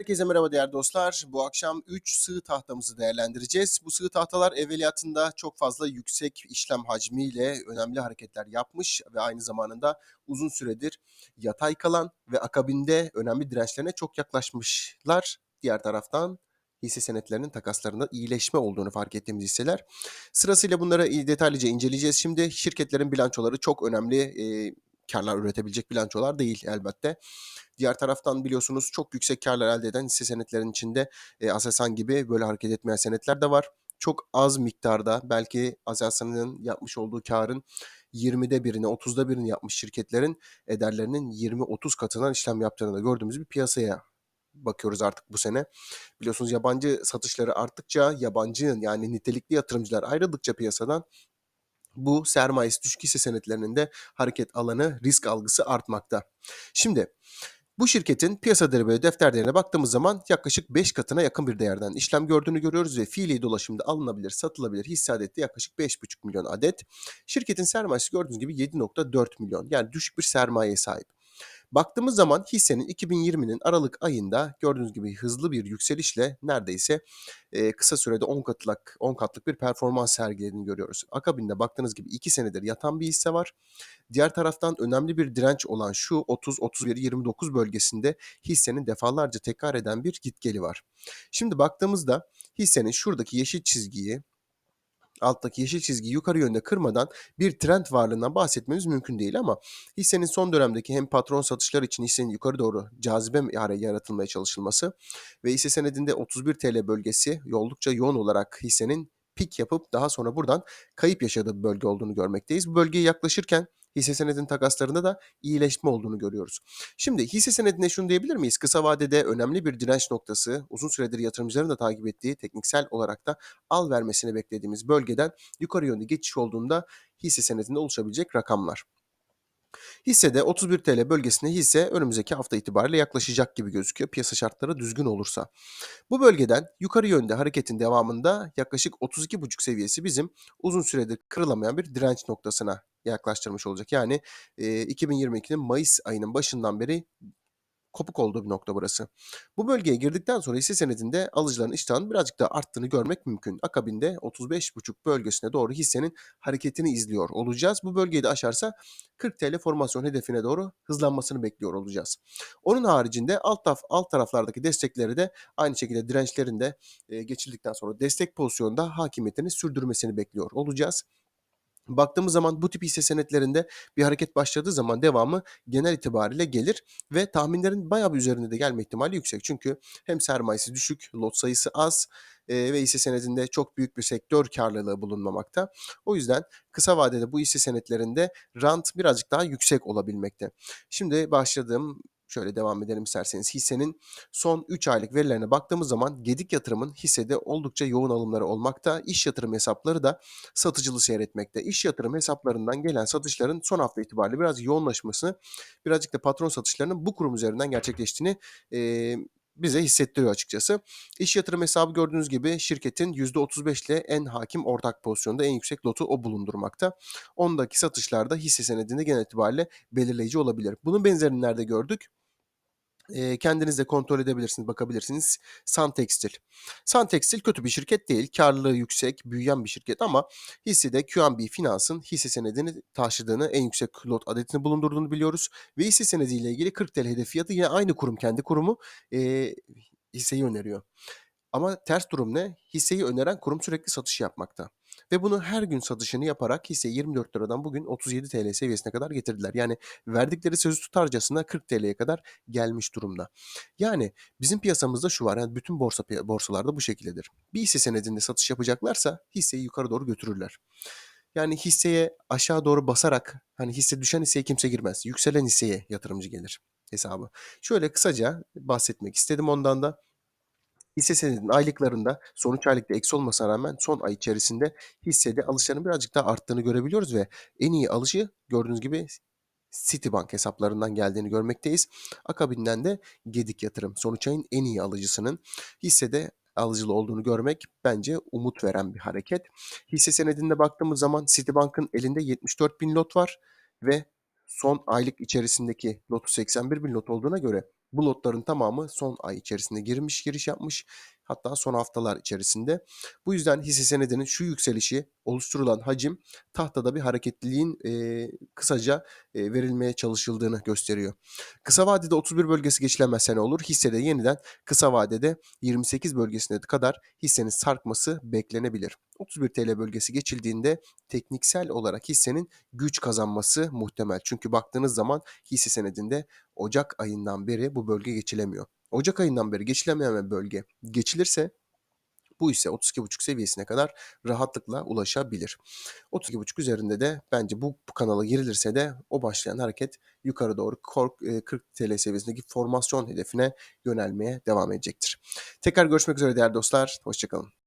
Herkese merhaba değerli dostlar. Bu akşam 3 sığ tahtamızı değerlendireceğiz. Bu sığ tahtalar evveliyatında çok fazla yüksek işlem hacmiyle önemli hareketler yapmış ve aynı zamanda uzun süredir yatay kalan ve akabinde önemli dirençlerine çok yaklaşmışlar. Diğer taraftan hisse senetlerinin takaslarında iyileşme olduğunu fark ettiğimiz hisseler. Sırasıyla bunları detaylıca inceleyeceğiz. Şimdi şirketlerin bilançoları çok önemli e, karlar üretebilecek bilançolar değil elbette. Diğer taraftan biliyorsunuz çok yüksek karlar elde eden hisse senetlerinin içinde e, Aselsan gibi böyle hareket etmeyen senetler de var. Çok az miktarda belki Aselsan'ın yapmış olduğu karın 20'de birini, 30'da birini yapmış şirketlerin ederlerinin 20-30 katından işlem yaptığını da gördüğümüz bir piyasaya bakıyoruz artık bu sene. Biliyorsunuz yabancı satışları arttıkça, yabancı yani nitelikli yatırımcılar ayrıldıkça piyasadan bu sermayesi düşük hisse senetlerinin hareket alanı, risk algısı artmakta. Şimdi bu şirketin piyasa değeri ve defter değerine baktığımız zaman yaklaşık 5 katına yakın bir değerden işlem gördüğünü görüyoruz ve fiili dolaşımda alınabilir, satılabilir hisse adeti yaklaşık 5,5 milyon adet. Şirketin sermayesi gördüğünüz gibi 7,4 milyon yani düşük bir sermayeye sahip. Baktığımız zaman hissenin 2020'nin Aralık ayında gördüğünüz gibi hızlı bir yükselişle neredeyse e, kısa sürede 10 katlık 10 katlık bir performans sergilediğini görüyoruz. Akabinde baktığınız gibi 2 senedir yatan bir hisse var. Diğer taraftan önemli bir direnç olan şu 30 31 29 bölgesinde hissenin defalarca tekrar eden bir gitgeli var. Şimdi baktığımızda hissenin şuradaki yeşil çizgiyi alttaki yeşil çizgiyi yukarı yönde kırmadan bir trend varlığından bahsetmemiz mümkün değil ama hissenin son dönemdeki hem patron satışlar için hissenin yukarı doğru cazibe yaratılmaya çalışılması ve hisse senedinde 31 TL bölgesi oldukça yoğun olarak hissenin pik yapıp daha sonra buradan kayıp yaşadığı bir bölge olduğunu görmekteyiz. Bu bölgeye yaklaşırken hisse senedinin takaslarında da iyileşme olduğunu görüyoruz. Şimdi hisse senedine şunu diyebilir miyiz? Kısa vadede önemli bir direnç noktası, uzun süredir yatırımcıların da takip ettiği tekniksel olarak da al vermesini beklediğimiz bölgeden yukarı yönde geçiş olduğunda hisse senedinde oluşabilecek rakamlar. Hissede 31 TL bölgesine hisse önümüzdeki hafta itibariyle yaklaşacak gibi gözüküyor piyasa şartları düzgün olursa. Bu bölgeden yukarı yönde hareketin devamında yaklaşık 32,5 seviyesi bizim uzun süredir kırılamayan bir direnç noktasına yaklaştırmış olacak. Yani e, 2022'nin Mayıs ayının başından beri kopuk olduğu bir nokta burası. Bu bölgeye girdikten sonra hisse senedinde alıcıların iştahının birazcık daha arttığını görmek mümkün. Akabinde 35,5 bölgesine doğru hissenin hareketini izliyor olacağız. Bu bölgeyi de aşarsa 40 TL formasyon hedefine doğru hızlanmasını bekliyor olacağız. Onun haricinde alt, taraf, alt taraflardaki destekleri de aynı şekilde dirençlerin de e, geçildikten sonra destek pozisyonunda hakimiyetini sürdürmesini bekliyor olacağız. Baktığımız zaman bu tip hisse senetlerinde bir hareket başladığı zaman devamı genel itibariyle gelir ve tahminlerin bayağı bir üzerinde de gelme ihtimali yüksek. Çünkü hem sermayesi düşük, lot sayısı az e, ve hisse senedinde çok büyük bir sektör karlılığı bulunmamakta. O yüzden kısa vadede bu hisse senetlerinde rant birazcık daha yüksek olabilmekte. Şimdi başladığım Şöyle devam edelim isterseniz. Hissenin son 3 aylık verilerine baktığımız zaman Gedik Yatırım'ın hissede oldukça yoğun alımları olmakta. İş yatırım hesapları da satıcılı seyretmekte. İş yatırım hesaplarından gelen satışların son hafta itibariyle biraz yoğunlaşması, birazcık da patron satışlarının bu kurum üzerinden gerçekleştiğini e, bize hissettiriyor açıkçası. İş yatırım hesabı gördüğünüz gibi şirketin %35 ile en hakim ortak pozisyonda en yüksek lotu o bulundurmakta. Ondaki satışlarda hisse senedinde genel itibariyle belirleyici olabilir. Bunun benzerini nerede gördük? E, kendiniz de kontrol edebilirsiniz, bakabilirsiniz. Sun Tekstil. Sun Tekstil kötü bir şirket değil. Karlılığı yüksek, büyüyen bir şirket ama hissede QNB Finans'ın hisse senedini taşıdığını, en yüksek lot adetini bulundurduğunu biliyoruz. Ve hisse senediyle ilgili 40 TL hedef fiyatı yine aynı kurum, kendi kurumu e, hisseyi öneriyor. Ama ters durum ne? Hisseyi öneren kurum sürekli satış yapmakta. Ve bunu her gün satışını yaparak hisse 24 liradan bugün 37 TL seviyesine kadar getirdiler. Yani verdikleri sözü tutarcasına 40 TL'ye kadar gelmiş durumda. Yani bizim piyasamızda şu var. Yani bütün borsa borsalarda bu şekildedir. Bir hisse senedinde satış yapacaklarsa hisseyi yukarı doğru götürürler. Yani hisseye aşağı doğru basarak hani hisse düşen hisseye kimse girmez. Yükselen hisseye yatırımcı gelir hesabı. Şöyle kısaca bahsetmek istedim ondan da. Hisse senedinin aylıklarında son 3 aylıkta eksi olmasına rağmen son ay içerisinde hissede alışların birazcık daha arttığını görebiliyoruz ve en iyi alıcı gördüğünüz gibi Citibank hesaplarından geldiğini görmekteyiz. Akabinden de Gedik Yatırım sonuç ayın en iyi alıcısının hissede alıcılı olduğunu görmek bence umut veren bir hareket. Hisse senedinde baktığımız zaman Citibank'ın elinde 74 bin lot var ve son aylık içerisindeki lotu 81 bin lot olduğuna göre Bu lotların tamamı son ay içerisinde girmiş, giriş yapmış. Hatta son haftalar içerisinde. Bu yüzden hisse senedinin şu yükselişi, oluşturulan hacim tahtada bir hareketliliğin eee, kısaca eee, verilmeye çalışıldığını gösteriyor. Kısa vadede 31 bölgesi geçilemezse ne olur? Hissede yeniden kısa vadede 28 bölgesine kadar hissenin sarkması beklenebilir. 31 TL bölgesi geçildiğinde tekniksel olarak hissenin güç kazanması muhtemel. Çünkü baktığınız zaman hisse senedinde Ocak ayından beri bu bölge geçilemiyor. Ocak ayından beri geçilemeyen bölge geçilirse bu ise 32,5 seviyesine kadar rahatlıkla ulaşabilir. 32,5 üzerinde de bence bu kanala girilirse de o başlayan hareket yukarı doğru kork- e, 40 TL seviyesindeki formasyon hedefine yönelmeye devam edecektir. Tekrar görüşmek üzere değerli dostlar. Hoşçakalın.